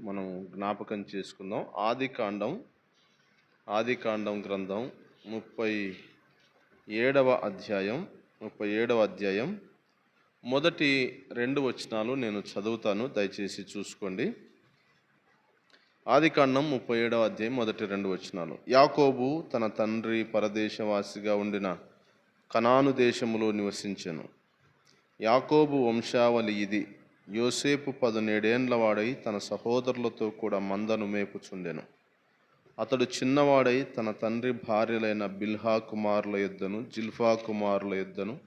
మనం జ్ఞాపకం చేసుకుందాం. ఆది కాండం ఆది కాండం గ్రంథం ముప్పై ఏడవ అధ్యాయం ముప్పై ఏడవ అధ్యాయం. మొదటి రెండు వచనాలు నేను చదువుతాను దయచేసి చూసుకోండి. ఆది కాండం ముప్పై ఏడవ అధ్యాయం మొదటి రెండు వచనాలు. యాకోబు తన తండ్రి పరదేశవాసిగా ఉండిన కనాను దేశములో నివసించను. యాకోబు వంశావళి ఇది. యోసేపు పదునేడేండ్ల వాడై తన సహోదరులతో కూడా మందను మేపుచుండెను. అతడు చిన్నవాడై తన తండ్రి భార్యలైన బిల్హా కుమారుల యుద్ధను జిల్ఫా కుమారుల యుద్ధను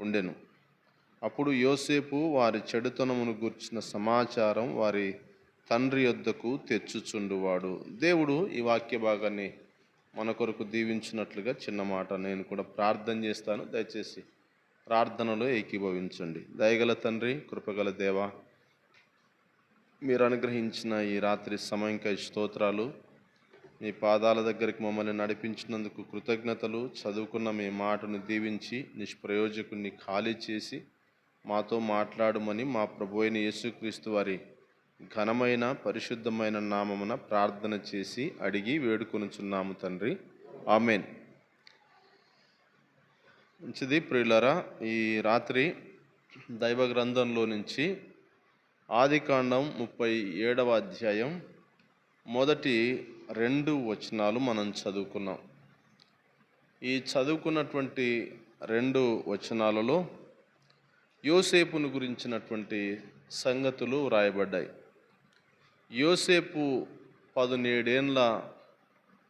ఉండెను. అప్పుడు యోసేపు వారి చెడుతనమును గుర్చిన సమాచారం వారి తండ్రి యొద్దకు తెచ్చుచుండువాడు. దేవుడు ఈ వాక్య భాగాన్ని మన కొరకు దీవించినట్లుగా చిన్న మాట నేను కూడా ప్రార్థన చేస్తాను. దయచేసి ప్రార్థనలో ఏకీభవించండి. దయగల తండ్రి కృపగల దేవ మీరు అనుగ్రహించిన ఈ రాత్రి సమయంకై స్తోత్రాలు. మీ పాదాల దగ్గరికి మమ్మల్ని నడిపించినందుకు కృతజ్ఞతలు. చదువుకున్న మీ మాటను దీవించి నిష్ప్రయోజకుని ఖాళీ చేసి మాతో మాట్లాడమని మా ప్రభు అయిన యేసుక్రీస్తు వారి ఘనమైన పరిశుద్ధమైన నామమున ప్రార్థన చేసి అడిగి వేడుకొనుచున్నాము తండ్రి. ఆమెన్. మంచిది ప్రియులరా ఈ రాత్రి దైవ గ్రంథంలో నుంచి ఆదికాండం ముప్పై ఏడవ అధ్యాయం మొదటి రెండు వచనాలు మనం చదువుకున్నాం. ఈ చదువుకున్నటువంటి రెండు వచనాలలో యోసేపును గురించినటువంటి సంగతులు వ్రాయబడ్డాయి. యోసేపు పదునేడేండ్ల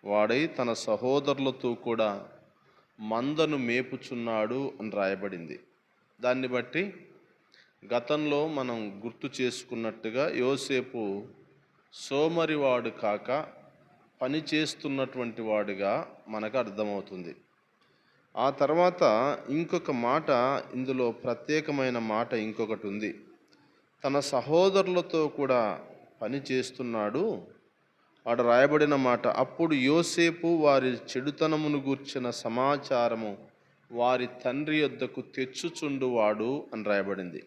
వాడై తన సహోదరులతో కూడా మందను మేపుచున్నాడు అని రాయబడింది. దాన్ని బట్టి గతంలో మనం గుర్తు చేసుకున్నట్టుగా యోసేపు సోమరివాడు కాక పని చేస్తున్నటువంటి వాడుగా మనకు అర్థమవుతుంది. ఆ తర్వాత ఇంకొక మాట ఇందులో ప్రత్యేకమైన మాట ఇంకొకటి ఉంది. తన సహోదరులతో కూడా పని చేస్తున్నాడు ఆడ రాయబడిన మాట. అప్పుడు యోసేపు వారి చెడుతనమును గూర్చిన సమాచారము వారి తండ్రి యొద్దకు తెచ్చుచుండువాడు అని రాయబడింది.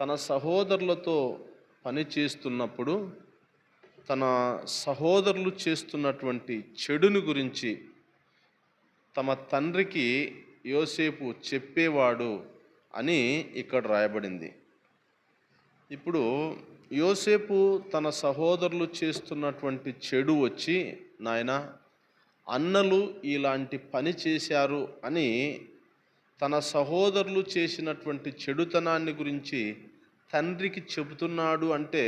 తన సహోదరులతో పని చేస్తున్నప్పుడు తన సహోదరులు చేస్తున్నటువంటి చెడుని గురించి తమ తండ్రికి యోసేపు చెప్పేవాడు అని ఇక్కడ రాయబడింది. ఇప్పుడు యోసేపు తన సహోదరులు చేస్తున్నటువంటి చెడు వచ్చి నాయన అన్నలు ఇలాంటి పని చేశారు అని తన సహోదరులు చేసినటువంటి చెడుతనాన్ని గురించి తండ్రికి చెబుతున్నాడు అంటే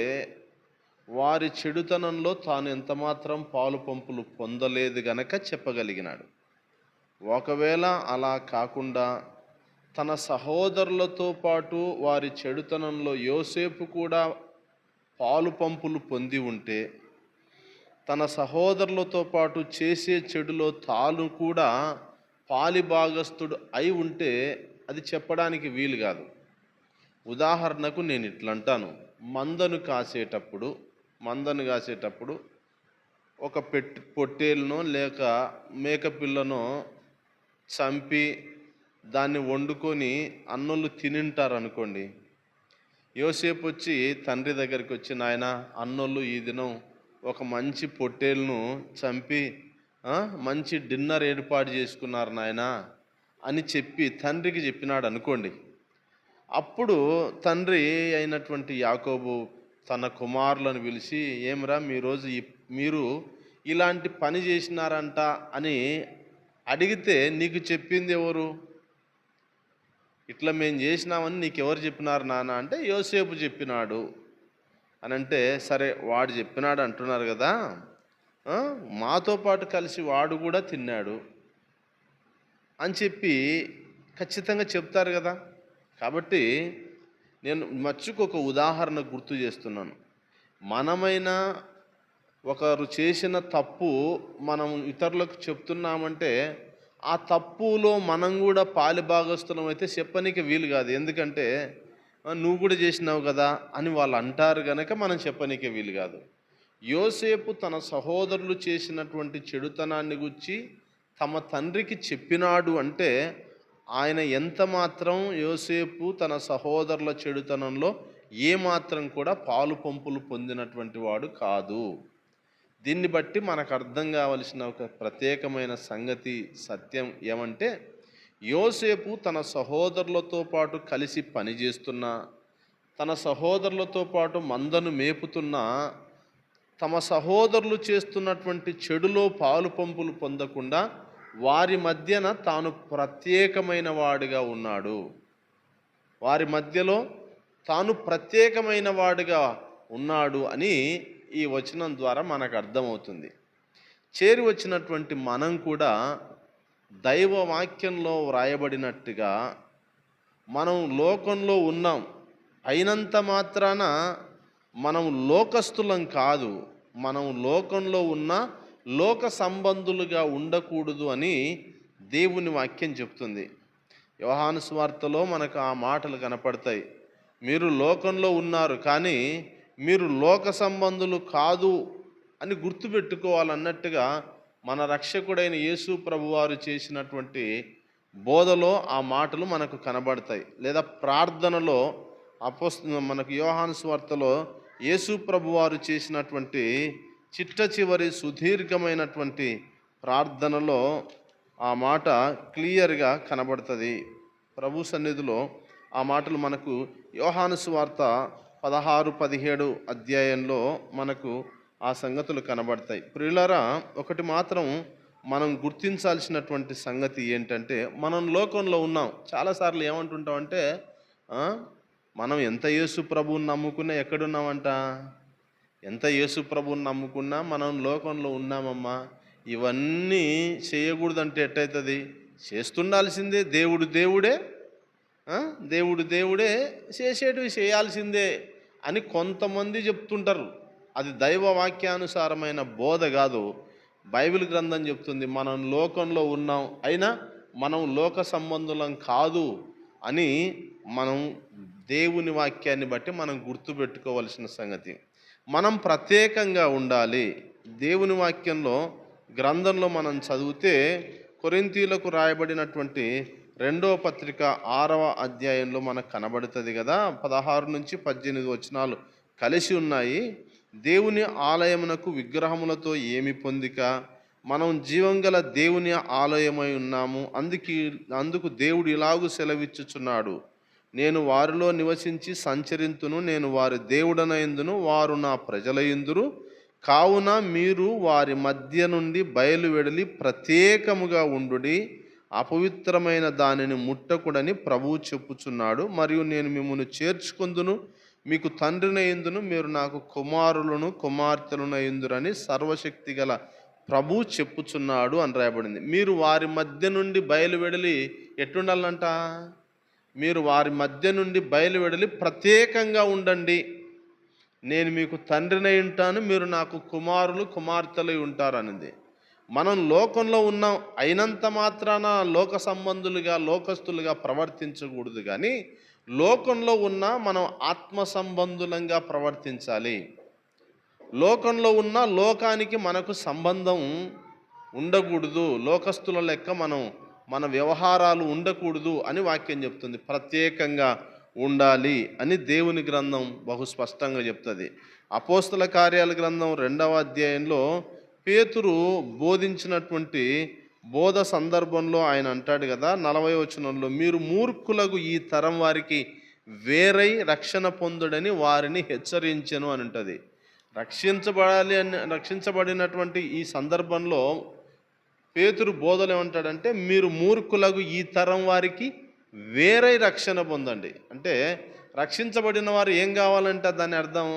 వారి చెడుతనంలో తాను ఎంతమాత్రం పాలు పంపులు పొందలేదు గనక చెప్పగలిగినాడు. ఒకవేళ అలా కాకుండా తన సహోదరులతో పాటు వారి చెడుతనంలో యోసేపు కూడా పాలు పంపులు పొంది ఉంటే తన సహోదరులతో పాటు చేసే చెడులో తాను కూడా పాలిభాగస్థుడు అయి ఉంటే అది చెప్పడానికి వీలు కాదు. ఉదాహరణకు నేను ఇట్లంటాను. మందను కాసేటప్పుడు మందను కాసేటప్పుడు ఒక పెట్ పొట్టేలునో లేక మేకపిల్లనో చంపి దాన్ని వండుకొని అన్నోళ్ళు తినింటారు అనుకోండి యోసేపు వచ్చి తండ్రి దగ్గరికి వచ్చి నాయన అన్నోళ్ళు ఈ దినం ఒక మంచి పొట్టేలును చంపి మంచి డిన్నర్ ఏర్పాటు చేసుకున్నారు నాయన అని చెప్పి తండ్రికి చెప్పినాడు అనుకోండి. అప్పుడు తండ్రి అయినటువంటి యాకోబు తన కుమారులను పిలిచి ఏమరా మీ రోజు మీరు ఇలాంటి పని చేసినారంట అని అడిగితే నీకు చెప్పింది ఎవరు? ఇట్లా మేము చేసినామని నీకు ఎవరు చెప్పినారు నాన్న అంటే యోసేపు చెప్పినాడు. అని అంటే సరే వాడు చెప్పినాడు అంటున్నారు కదా మాతో పాటు కలిసి వాడు కూడా తిన్నాడు అని చెప్పి ఖచ్చితంగా చెప్తారు కదా. కాబట్టి నేను మచ్చుకు ఒక ఉదాహరణ గుర్తు చేస్తున్నాను. మనమైనా ఒకరు చేసిన తప్పు మనం ఇతరులకు చెప్తున్నామంటే ఆ తప్పులో మనం కూడా పాలి భాగస్థులం అయితే చెప్పనీకి వీలు కాదు. ఎందుకంటే నువ్వు కూడా చేసినావు కదా అని వాళ్ళు అంటారు కనుక మనం చెప్పనీకే వీలు కాదు. యోసేపు తన సహోదరులు చేసినటువంటి చెడుతనాన్ని గుచ్చి తమ తండ్రికి చెప్పినాడు అంటే ఆయన ఎంత మాత్రం యోసేపు తన సహోదరుల చెడుతనంలో ఏమాత్రం కూడా పాలు పంపులు పొందినటువంటి వాడు కాదు. దీన్ని బట్టి మనకు అర్థం కావలసిన ఒక ప్రత్యేకమైన సంగతి సత్యం ఏమంటే యోసేపు తన సహోదరులతో పాటు కలిసి పనిచేస్తున్న తన సహోదరులతో పాటు మందను మేపుతున్న తమ సహోదరులు చేస్తున్నటువంటి చెడులో పాలు పంపులు పొందకుండా వారి మధ్యన తాను ప్రత్యేకమైన వాడిగా ఉన్నాడు. వారి మధ్యలో తాను ప్రత్యేకమైన వాడిగా ఉన్నాడు అని ఈ వచనం ద్వారా మనకు అర్థమవుతుంది. చేరి వచ్చినటువంటి మనం కూడా దైవ వాక్యంలో వ్రాయబడినట్టుగా మనం లోకంలో ఉన్నాం. అయినంత మాత్రాన మనం లోకస్తులం కాదు. మనం లోకంలో ఉన్న లోక సంబంధులుగా ఉండకూడదు అని దేవుని వాక్యం చెప్తుంది. యోహాను స్వార్తలో మనకు ఆ మాటలు కనపడతాయి. మీరు లోకంలో ఉన్నారు కానీ మీరు లోక సంబంధులు కాదు అని గుర్తుపెట్టుకోవాలన్నట్టుగా మన రక్షకుడైన యేసు ప్రభువారు చేసినటువంటి బోధలో ఆ మాటలు మనకు కనబడతాయి. లేదా ప్రార్థనలో అపోస్ మనకు యోహాను స్వార్తలో యేసు ప్రభువారు చేసినటువంటి చిట్ట చివరి సుదీర్ఘమైనటువంటి ప్రార్థనలో ఆ మాట క్లియర్గా కనబడుతుంది. ప్రభు సన్నిధిలో ఆ మాటలు మనకు యోహాను స్వార్త పదహారు పదిహేడు అధ్యాయంలో మనకు ఆ సంగతులు కనబడతాయి. ప్రియులరా ఒకటి మాత్రం మనం గుర్తించాల్సినటువంటి సంగతి ఏంటంటే మనం లోకంలో ఉన్నాం. చాలాసార్లు ఏమంటుంటామంటే మనం ఎంత యేసు ప్రభువుని నమ్ముకున్నా ఎక్కడున్నామంట? ఎంత యేసు ప్రభువుని నమ్ముకున్నా మనం లోకంలో ఉన్నామమ్మా. ఇవన్నీ చేయకూడదంటే ఎట్టయితుంది? చేస్తుండాల్సిందే దేవుడు దేవుడే. దేవుడు దేవుడే చేసేటివి చేయాల్సిందే. అని కొంతమంది చెప్తుంటారు. అది దైవ వాక్యానుసారమైన బోధ కాదు. బైబిల్ గ్రంథం చెప్తుంది మనం లోకంలో ఉన్నాం అయినా మనం లోక సంబంధులం కాదు అని మనం దేవుని వాక్యాన్ని బట్టి మనం గుర్తుపెట్టుకోవలసిన సంగతి. మనం ప్రత్యేకంగా ఉండాలి. దేవుని వాక్యంలో గ్రంథంలో మనం చదివితే కొరింతీలకు రాయబడినటువంటి రెండో పత్రిక ఆరవ అధ్యాయంలో మనకు కనబడుతుంది కదా పదహారు నుంచి పద్దెనిమిది వచనాలు కలిసి ఉన్నాయి. దేవుని ఆలయమునకు విగ్రహములతో ఏమి పొందిక? మనం జీవం గల దేవుని ఆలయమై ఉన్నాము అందుకి అందుకు దేవుడు ఇలాగూ సెలవిచ్చుచున్నాడు. నేను వారిలో నివసించి సంచరింతును నేను వారి దేవుడనైందును వారు నా ప్రజలయందురు కావున మీరు వారి మధ్య నుండి బయలువెడలి ప్రత్యేకముగా ఉండుడి. అపవిత్రమైన దానిని ముట్టకుడని ప్రభువు చెప్పుచున్నాడు. మరియు నేను మిమ్మల్ని చేర్చుకుందును మీకు తండ్రినయందును మీరు నాకు కుమారులను కుమార్తెలనయందురని సర్వశక్తి గల ప్రభు చెప్పుచున్నాడు అని రాయబడింది. మీరు వారి మధ్య నుండి బయలువెడలి ఎట్టుండాలంట మీరు వారి మధ్య నుండి బయలువెడలి ప్రత్యేకంగా ఉండండి. నేను మీకు తండ్రినై ఉంటాను మీరు నాకు కుమారులు కుమార్తెలై ఉంటారనింది. మనం లోకంలో ఉన్నాం అయినంత మాత్రాన లోక సంబంధులుగా లోకస్తులుగా ప్రవర్తించకూడదు కానీ లోకంలో ఉన్న మనం ఆత్మ సంబంధులంగా ప్రవర్తించాలి. లోకంలో ఉన్న లోకానికి మనకు సంబంధం ఉండకూడదు. లోకస్తుల లెక్క మనం మన వ్యవహారాలు ఉండకూడదు అని వాక్యం చెప్తుంది. ప్రత్యేకంగా ఉండాలి అని దేవుని గ్రంథం బహు స్పష్టంగా చెప్తుంది. అపోస్తుల కార్యాల గ్రంథం రెండవ అధ్యాయంలో పేతురు బోధించినటువంటి బోధ సందర్భంలో ఆయన అంటాడు కదా నలభై వచనంలో మీరు మూర్ఖులకు ఈ తరం వారికి వేరై రక్షణ పొందుడని వారిని హెచ్చరించెను అని ఉంటుంది రక్షించబడాలి అని రక్షించబడినటువంటి ఈ సందర్భంలో పేతురు బోధలు ఏమంటాడంటే మీరు మూర్ఖులకు ఈ తరం వారికి వేరే రక్షణ పొందండి. అంటే రక్షించబడిన వారు ఏం కావాలంటే దాని అర్థం?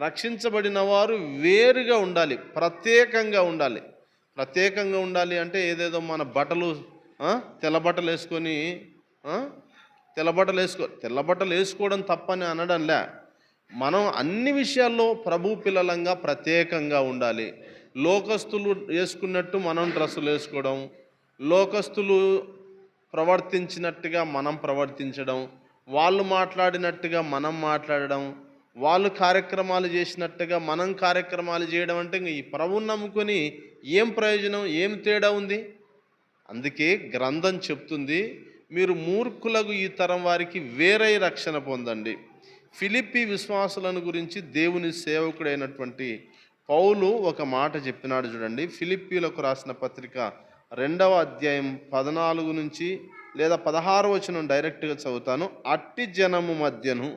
రక్షించబడిన వారు వేరుగా ఉండాలి ప్రత్యేకంగా ఉండాలి. ప్రత్యేకంగా ఉండాలి అంటే ఏదేదో మన బట్టలు ఆ, తెల్ల బట్టలు వేసుకొని ఆ, తెల్ల బట్టలు వేసుకో తెల్ల బట్టలు వేసుకోవడం తప్పని అనడంలే. మనం అన్ని విషయాల్లో ప్రభు పిల్లలంగా ప్రత్యేకంగా ఉండాలి. లోకస్తులు వేసుకున్నట్టు మనం డ్రెస్సులు వేసుకోవడం లోకస్తులు ప్రవర్తించినట్టుగా మనం ప్రవర్తించడం వాళ్ళు మాట్లాడినట్టుగా మనం మాట్లాడడం వాళ్ళు కార్యక్రమాలు చేసినట్టుగా మనం కార్యక్రమాలు చేయడం అంటే ఈ ప్రభువుని నమ్ముకొని ఏం ప్రయోజనం ఏం తేడా ఉంది? అందుకే గ్రంథం చెప్తుంది మీరు మూర్ఖులకు ఈ తరం వారికి వేరే రక్షణ పొందండి. ఫిలిప్పి విశ్వాసులను గురించి దేవుని సేవకుడైనటువంటి పౌలు ఒక మాట చెప్పినాడు చూడండి. ఫిలిప్పీలకు రాసిన పత్రిక రెండవ అధ్యాయం పద్నాలుగు నుంచి లేదా పదహారు వచనం డైరెక్ట్గా చదువుతాను. అట్టి జనము మధ్యను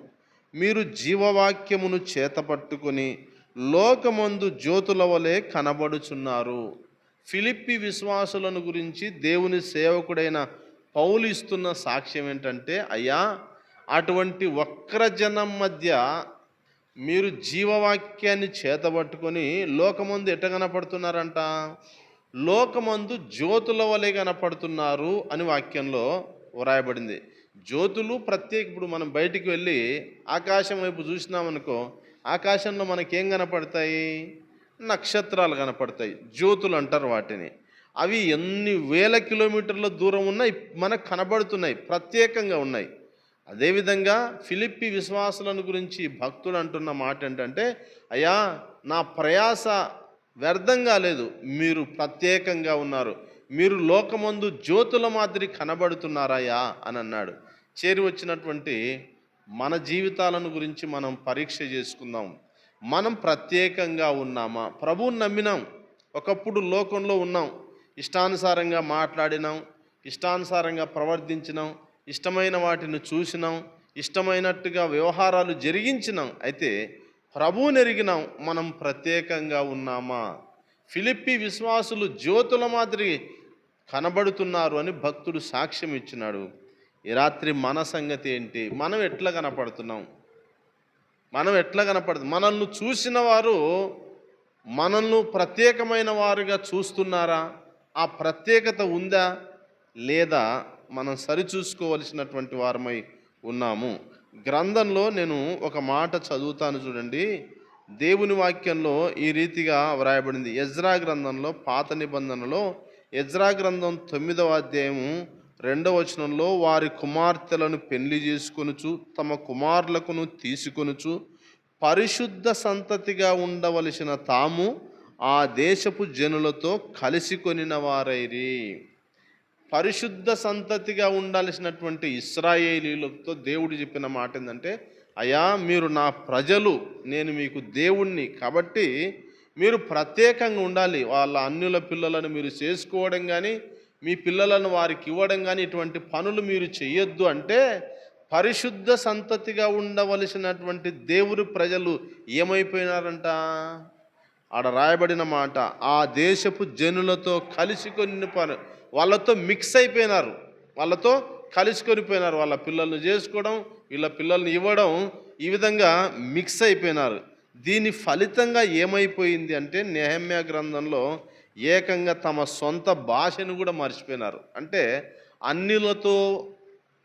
మీరు జీవవాక్యమును చేతపట్టుకుని లోకమందు జ్యోతుల వలె కనబడుచున్నారు. ఫిలిప్పి విశ్వాసులను గురించి దేవుని సేవకుడైన పౌలు ఇస్తున్న సాక్ష్యం ఏంటంటే అయ్యా అటువంటి వక్ర జనం మధ్య మీరు జీవవాక్యాన్ని చేతబట్టుకొని లోకమందు ఎట్ట కనపడుతున్నారంట? లోకమందు జ్యోతుల వలె కనపడుతున్నారు అని వాక్యంలో వ్రాయబడింది. జ్యోతులు ప్రత్యేక ఇప్పుడు మనం బయటికి వెళ్ళి ఆకాశం వైపు చూసినామనుకో ఆకాశంలో మనకేం కనపడతాయి? నక్షత్రాలు కనపడతాయి. జ్యోతులు అంటారు వాటిని. అవి ఎన్ని వేల కిలోమీటర్ల దూరం ఉన్నాయి మనకు కనబడుతున్నాయి ప్రత్యేకంగా ఉన్నాయి. అదేవిధంగా ఫిలిప్పి విశ్వాసులను గురించి భక్తుడు అంటున్న మాట ఏంటంటే అయ్యా నా ప్రయాస వ్యర్థం కాలేదు మీరు ప్రత్యేకంగా ఉన్నారు. మీరు లోకమందు జ్యోతుల మాదిరి కనబడుతున్నారయ్యా అని అన్నాడు. చేరి వచ్చినటువంటి మన జీవితాలను గురించి మనం పరీక్ష చేసుకుందాం. మనం ప్రత్యేకంగా ఉన్నామా? ప్రభువుని నమ్మినాం. ఒకప్పుడు లోకంలో ఉన్నాం. ఇష్టానుసారంగా మాట్లాడినాం. ఇష్టానుసారంగా ప్రవర్తించినాం. ఇష్టమైన వాటిని చూసినాం. ఇష్టమైనట్టుగా వ్యవహారాలు జరిగించినాం. అయితే ప్రభువుని ఎరిగినాం. మనం ప్రత్యేకంగా ఉన్నామా? ఫిలిప్పి విశ్వాసులు జ్యోతుల మాదిరి కనబడుతున్నారు అని భక్తుడు సాక్ష్యం ఇచ్చినాడు. ఈ రాత్రి మన సంగతి ఏంటి? మనం ఎట్లా కనపడుతున్నాం? మనం ఎట్లా కనపడుతుంది మనల్ని చూసిన వారు మనల్ని ప్రత్యేకమైన వారుగా చూస్తున్నారా? ఆ ప్రత్యేకత ఉందా? లేదా మనం సరిచూసుకోవలసినటువంటి వారమై ఉన్నాము. గ్రంథంలో నేను ఒక మాట చదువుతాను చూడండి. దేవుని వాక్యంలో ఈ రీతిగా వ్రాయబడింది. ఎజ్రా గ్రంథంలో పాత నిబంధనలో ఎజ్రా గ్రంథం తొమ్మిదవ అధ్యాయము రెండవ వచనంలో వారి కుమార్తెలను పెళ్ళి చేసుకొనుచు తమ కుమారులకును తీసుకొనుచు పరిశుద్ధ సంతతిగా ఉండవలసిన తాము ఆ దేశపు జనులతో కలిసి కొనిన వారైరి పరిశుద్ధ సంతతిగా ఉండాల్సినటువంటి ఇస్రాయేలీలతో దేవుడు చెప్పిన మాట ఏంటంటే అయ్యా మీరు నా ప్రజలు నేను మీకు దేవుణ్ణి కాబట్టి మీరు ప్రత్యేకంగా ఉండాలి. వాళ్ళ అన్యుల పిల్లలను మీరు చేసుకోవడం కానీ మీ పిల్లలను వారికి ఇవ్వడం కానీ ఇటువంటి పనులు మీరు చేయొద్దు అంటే పరిశుద్ధ సంతతిగా ఉండవలసినటువంటి దేవుని ప్రజలు ఏమైపోయినారంట? ఆడ రాయబడిన మాట ఆ దేశపు జనులతో కలిసి కొన్ని పని వాళ్ళతో మిక్స్ అయిపోయినారు. వాళ్ళతో కలిసి పోయినారు. వాళ్ళ పిల్లల్ని చేసుకోవడం వీళ్ళ పిల్లల్ని ఇవ్వడం ఈ విధంగా మిక్స్ అయిపోయినారు. దీని ఫలితంగా ఏమైపోయింది అంటే నెహమ్య గ్రంథంలో ఏకంగా తమ సొంత భాషను కూడా మర్చిపోయినారు. అంటే అన్నిలతో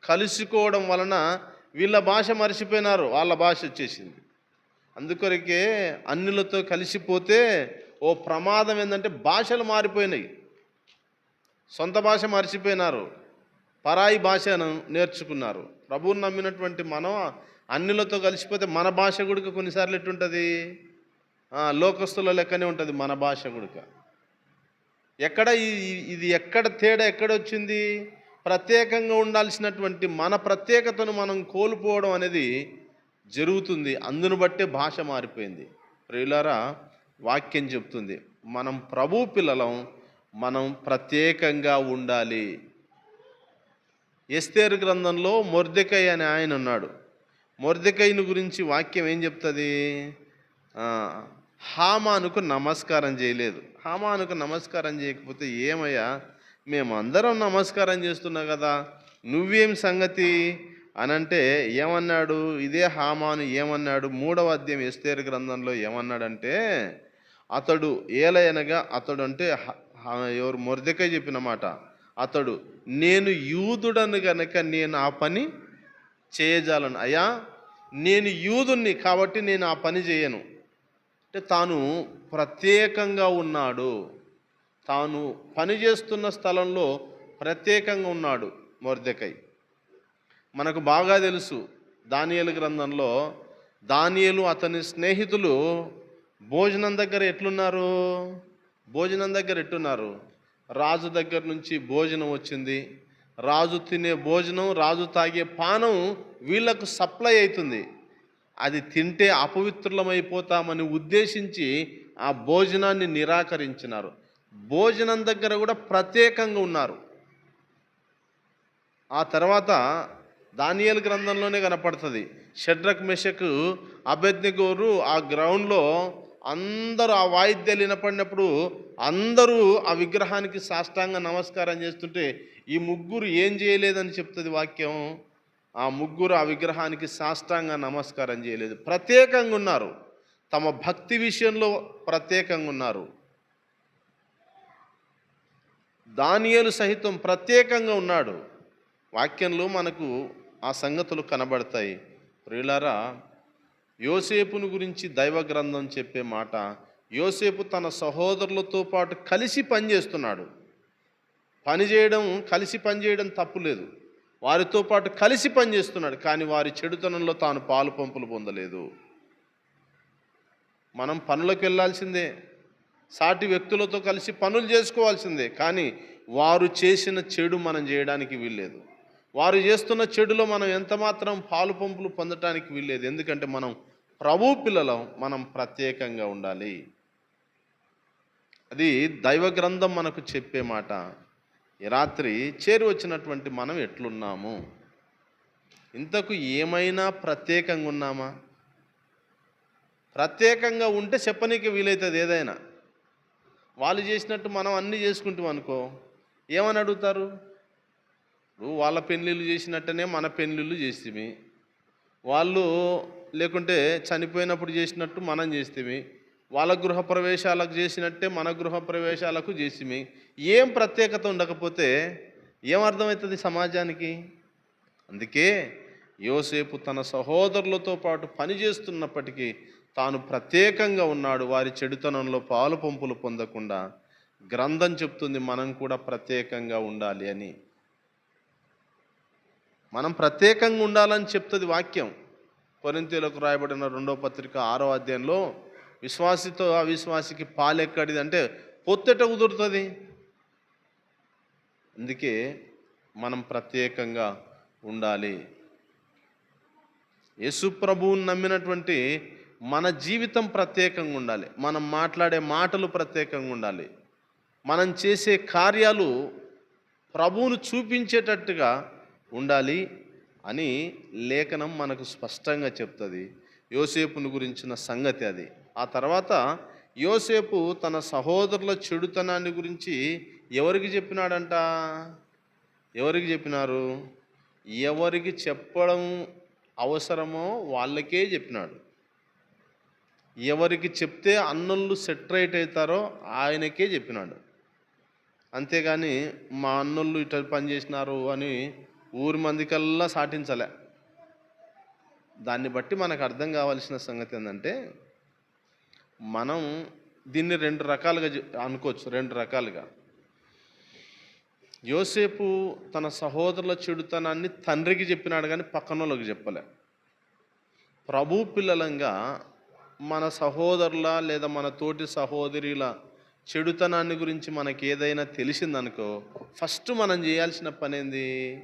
కలుసుకోవడం వలన వీళ్ళ భాష మర్చిపోయినారు వాళ్ళ భాష వచ్చేసింది. అందుకొరకే అన్నిలతో కలిసిపోతే ఓ ప్రమాదం ఏంటంటే భాషలు మారిపోయినాయి. సొంత భాష మర్చిపోయినారు పరాయి భాషను నేర్చుకున్నారు. ప్రభువుని నమ్మినటువంటి మనం అన్నిలతో కలిసిపోతే మన భాష గుడిక కొన్నిసార్లు ఎట్టుంటుంది? లోకస్తుల లెక్కనే ఉంటుంది మన భాష గుడిక. ఎక్కడ ఇది ఎక్కడ తేడా ఎక్కడ వచ్చింది? ప్రత్యేకంగా ఉండాల్సినటువంటి మన ప్రత్యేకతను మనం కోల్పోవడం అనేది జరుగుతుంది. అందును బట్టే భాష మారిపోయింది. ప్రియులారా వాక్యం చెప్తుంది. మనం ప్రభు పిల్లలం మనం ప్రత్యేకంగా ఉండాలి. ఎస్తేరు గ్రంథంలో మొర్దికై అనే ఆయన ఉన్నాడు. మొర్దెకైను గురించి వాక్యం ఏం చెప్తుంది? హామానుకు నమస్కారం చేయలేదు. హామానుకు నమస్కారం చేయకపోతే ఏమయ్యా? మేమందరం నమస్కారం చేస్తున్నాం కదా నువ్వేం సంగతి? అనంటే ఏమన్నాడు? ఇదే హామాను ఏమన్నాడు? మూడవ అధ్యాయం ఎస్తేరు గ్రంథంలో ఏమన్నాడంటే అతడు ఏలయనగా అతడు అంటే హ- ఎవరు మొర్దెకై చెప్పిన మాట. అతడు నేను యూదుడను గనక నేను ఆ పని చేయజాలను. అయ్యా నేను యూదుణ్ణి కాబట్టి నేను ఆ పని చేయను. అంటే తాను ప్రత్యేకంగా ఉన్నాడు. తాను పని చేస్తున్న స్థలంలో ప్రత్యేకంగా ఉన్నాడు మొర్దెకై. మనకు బాగా తెలుసు దానియలు గ్రంథంలో దానియలు అతని స్నేహితులు భోజనం దగ్గర ఎట్లున్నారు? భోజనం దగ్గర ఎట్టున్నారు? రాజు దగ్గర నుంచి భోజనం వచ్చింది. రాజు తినే భోజనం రాజు తాగే పానం వీళ్ళకు సప్లై అవుతుంది. అది తింటే అపవిత్రులమైపోతామని ఉద్దేశించి ఆ భోజనాన్ని నిరాకరించినారు. భోజనం దగ్గర కూడా ప్రత్యేకంగా ఉన్నారు. ఆ తర్వాత దానియల్ గ్రంథంలోనే కనపడుతుంది. షడ్రక్ మెషకు అభ్యర్థిగోరు ఆ గ్రౌండ్లో అందరూ ఆ వాయిద్యాలు వినపడినప్పుడు అందరూ ఆ విగ్రహానికి సాష్టాంగ నమస్కారం చేస్తుంటే ఈ ముగ్గురు ఏం చేయలేదని చెప్తుంది వాక్యం? ఆ ముగ్గురు ఆ విగ్రహానికి సాష్టాంగ నమస్కారం చేయలేదు. ప్రత్యేకంగా ఉన్నారు. తమ భక్తి విషయంలో ప్రత్యేకంగా ఉన్నారు. దానియలు సహితం ప్రత్యేకంగా ఉన్నాడు. వాక్యంలో మనకు ఆ సంగతులు కనబడతాయి. ప్రియులారా యోసేపును గురించి దైవ గ్రంథం చెప్పే మాట యోసేపు తన సహోదరులతో పాటు కలిసి పనిచేస్తున్నాడు. పని చేయడం కలిసి పనిచేయడం తప్పులేదు వారితో పాటు కలిసి పనిచేస్తున్నాడు కానీ వారి చెడుతనంలో తాను పాలు పంపులు పొందలేదు. మనం పనులకు వెళ్ళాల్సిందే. సాటి వ్యక్తులతో కలిసి పనులు చేసుకోవాల్సిందే కానీ వారు చేసిన చెడు మనం చేయడానికి వీల్లేదు. వారు చేస్తున్న చెడులో మనం ఎంత మాత్రం పాలు పంపులు పొందటానికి వీల్లేదు ఎందుకంటే మనం ప్రభు పిల్లలం మనం ప్రత్యేకంగా ఉండాలి. అది దైవ గ్రంథం మనకు చెప్పే మాట. ఈ రాత్రి చేరి వచ్చినటువంటి మనం ఎట్లున్నాము? ఇంతకు ఏమైనా ప్రత్యేకంగా ఉన్నామా? ప్రత్యేకంగా ఉంటే చెప్పనీకి వీలవుతుంది ఏదైనా. వాళ్ళు చేసినట్టు మనం అన్నీ చేసుకుంటాం అనుకో ఏమని అడుగుతారు? ఇప్పుడు వాళ్ళ పెళ్ళిళ్ళు చేసినట్టనే మన పెళ్ళిళ్ళు చేస్తేమి వాళ్ళు లేకుంటే చనిపోయినప్పుడు చేసినట్టు మనం చేస్తేమి వాళ్ళ గృహ ప్రవేశాలకు చేసినట్టే మన గృహ ప్రవేశాలకు చేసిమి. ఏం ప్రత్యేకత ఉండకపోతే ఏమర్థమవుతుంది సమాజానికి? అందుకే యోసేపు తన సహోదరులతో పాటు పనిచేస్తున్నప్పటికీ తాను ప్రత్యేకంగా ఉన్నాడు. వారి చెడుతనంలో పాలు పంపులు పొందకుండా గ్రంథం చెప్తుంది మనం కూడా ప్రత్యేకంగా ఉండాలి అని. మనం ప్రత్యేకంగా ఉండాలని చెప్తుంది వాక్యం. కొరింతీలకు రాయబడిన రెండో పత్రిక ఆరో అధ్యాయంలో విశ్వాసితో అవిశ్వాసికి పాలెక్కడిది అంటే పొత్తెట కుదురుతుంది. అందుకే మనం ప్రత్యేకంగా ఉండాలి. యేసు ప్రభువుని నమ్మినటువంటి మన జీవితం ప్రత్యేకంగా ఉండాలి. మనం మాట్లాడే మాటలు ప్రత్యేకంగా ఉండాలి. మనం చేసే కార్యాలు ప్రభువును చూపించేటట్టుగా ఉండాలి అని లేఖనం మనకు స్పష్టంగా చెప్తుంది. యోసేపుని గురించిన సంగతి అది. ఆ తర్వాత యోసేపు తన సహోదరుల చెడుతనాన్ని గురించి ఎవరికి చెప్పినాడంట? ఎవరికి చెప్పినారు? ఎవరికి చెప్పడం అవసరమో వాళ్ళకే చెప్పినాడు. ఎవరికి చెప్తే అన్నలు సెటరైట్ అవుతారో ఆయనకే చెప్పినాడు. అంతేగాని మా అన్నోళ్ళు ఇట్లా పని చేసినారు అని ఊరి మందికల్లా సాటించలే. దాన్ని బట్టి మనకు అర్థం కావాల్సిన సంగతి ఏంటంటే మనం దీన్ని రెండు రకాలుగా అనుకోవచ్చు రెండు రకాలుగా. యోసేపు తన సహోదరుల చెడుతనాన్ని తండ్రికి చెప్పినాడు కానీ పక్కన వాళ్ళకి చెప్పలే. ప్రభు పిల్లలంగా మన సహోదరుల లేదా మన తోటి సహోదరుల చెడుతనాన్ని గురించి మనకి ఏదైనా తెలిసిందనుకో ఫస్ట్ మనం చేయాల్సిన పని ఏంది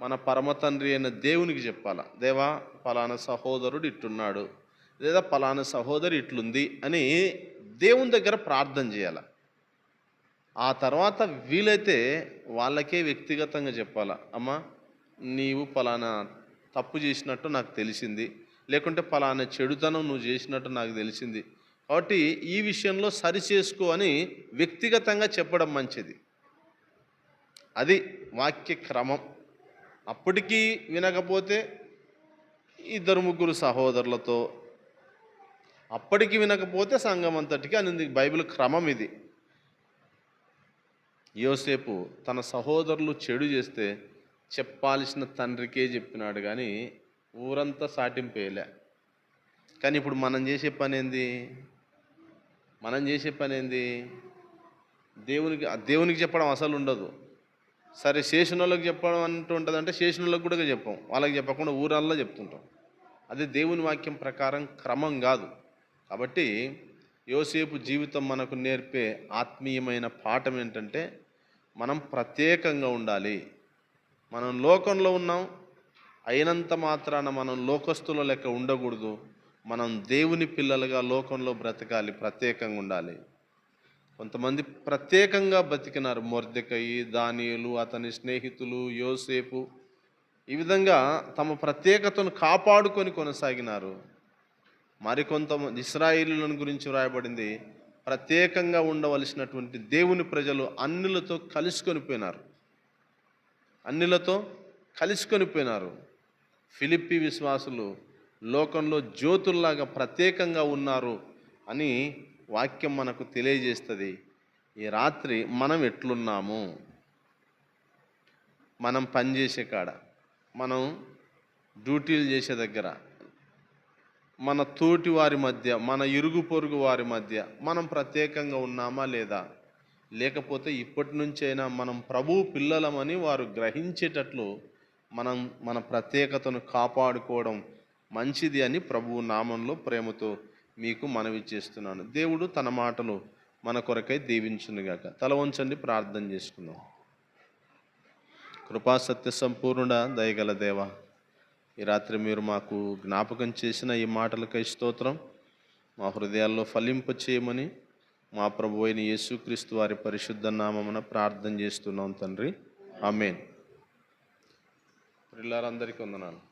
మన పరమ తండ్రి అయిన దేవునికి చెప్పాలా. దేవా పలానా సహోదరుడు ఇట్టున్నాడు. లేదా పలానా సహోదరి ఇట్లుంది అని దేవుని దగ్గర ప్రార్థన చేయాల. ఆ తర్వాత వీలైతే వాళ్ళకే వ్యక్తిగతంగా చెప్పాలా అమ్మా నీవు పలానా తప్పు చేసినట్టు నాకు తెలిసింది లేకుంటే పలానా చెడుతనం నువ్వు చేసినట్టు నాకు తెలిసింది. కాబట్టి ఈ విషయంలో సరి చేసుకో అని వ్యక్తిగతంగా చెప్పడం మంచిది. అది వాక్య క్రమం. అప్పటికీ వినకపోతే ఇద్దరు ముగ్గురు సహోదరులతో అప్పటికి వినకపోతే సంఘం అంతటికి అని బైబిల్ క్రమం ఇది. యోసేపు తన సహోదరులు చెడు చేస్తే చెప్పాల్సిన తండ్రికే చెప్పినాడు కానీ ఊరంతా సాటింపేయలే. కానీ ఇప్పుడు మనం చేసే పని ఏంది? మనం చేసే పని ఏంది? దేవునికి దేవునికి చెప్పడం అసలు ఉండదు. సరే చేసిన వాళ్ళకి చెప్పడం అంటూ ఉంటుంది అంటే చేసిన వాళ్ళకి కూడా చెప్పాం. వాళ్ళకి చెప్పకుండా ఊరల్లో చెప్తుంటాం. అదే దేవుని వాక్యం ప్రకారం క్రమం కాదు. కాబట్టి యోసేపు జీవితం మనకు నేర్పే ఆత్మీయమైన పాఠం ఏంటంటే మనం ప్రత్యేకంగా ఉండాలి. మనం లోకంలో ఉన్నాం అయినంత మాత్రాన మనం లోకస్తుల లెక్క ఉండకూడదు. మనం దేవుని పిల్లలుగా లోకంలో బ్రతకాలి ప్రత్యేకంగా ఉండాలి. కొంతమంది ప్రత్యేకంగా బతికినారు. మొర్దెకయి దానియులు అతని స్నేహితులు యోసేపు ఈ విధంగా తమ ప్రత్యేకతను కాపాడుకొని కొనసాగినారు. మరికొంతమంది ఇస్రాయిలులను గురించి వ్రాయబడింది. ప్రత్యేకంగా ఉండవలసినటువంటి దేవుని ప్రజలు అన్నిలతో కలుసుకొని పోయినారు. అన్నిలతో కలుసుకొని పోయినారు. ఫిలిప్పి విశ్వాసులు లోకంలో జ్యోతుల్లాగా ప్రత్యేకంగా ఉన్నారు అని వాక్యం మనకు తెలియజేస్తుంది. ఈ రాత్రి మనం ఎట్లున్నాము? మనం పనిచేసే కాడ మనం డ్యూటీలు చేసే దగ్గర మన తోటి వారి మధ్య మన ఇరుగు పొరుగు వారి మధ్య మనం ప్రత్యేకంగా ఉన్నామా లేదా? లేకపోతే ఇప్పటి నుంచైనా మనం ప్రభు పిల్లలమని వారు గ్రహించేటట్లు మనం మన ప్రత్యేకతను కాపాడుకోవడం మంచిది అని ప్రభువు నామంలో ప్రేమతో మీకు మనవి చేస్తున్నాను. దేవుడు తన మాటలు మన కొరకై దీవించునుగాక. తల వంచండి ప్రార్థన చేసుకుందాం. కృపా సత్య సంపూర్ణ దయగల దేవ ఈ రాత్రి మీరు మాకు జ్ఞాపకం చేసిన ఈ మాటలకై స్తోత్రం. మా హృదయాల్లో ఫలింప చేయమని మా ప్రభు అయిన యేసుక్రీస్తు వారి పరిశుద్ధ నామమున ప్రార్థన చేస్తున్నాం తండ్రి. ఆమెన్. పిల్లలందరికీ వందనాలు.